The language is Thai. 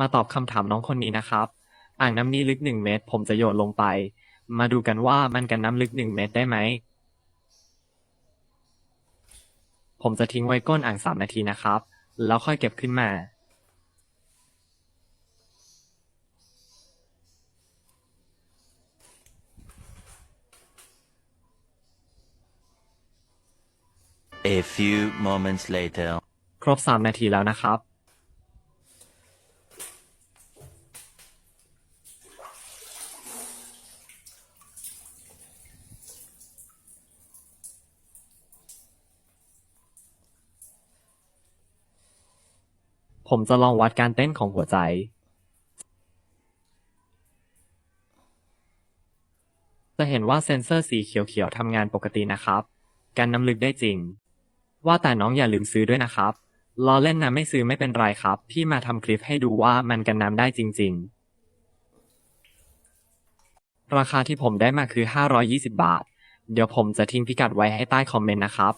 มาตอบคำถามน้องคนนี้นะครับ อ่างน้ำนี้ลึกหนึ่งเมตร ผมจะโยนลงไป มาดูกันว่ามันกันน้ำลึกหนึ่งเมตรได้ไหม ผมจะทิ้งไว้ก้นอ่างสามนาทีนะครับ แล้วค่อยเก็บขึ้นมา A few moments later. ครบสามนาทีแล้วนะครับ ผมจะลองวัดการเต้นของหัวใจจะเห็นว่าเซ็นเซอร์สีเขียวๆทำงานปกตินะครับ การน้ำลึกได้จริง ว่าแต่น้องอย่าลืมซื้อด้วยนะครับล้อเล่นนะไม่ซื้อไม่เป็นไรครับ พี่มาทำคลิปให้ดูว่ามันกันน้ำได้จริง ๆ ราคาที่ผมได้มาคือ 520 บาท เดี๋ยวผมจะทิ้งพิกัดไว้ให้ใต้คอมเมนต์นะครับ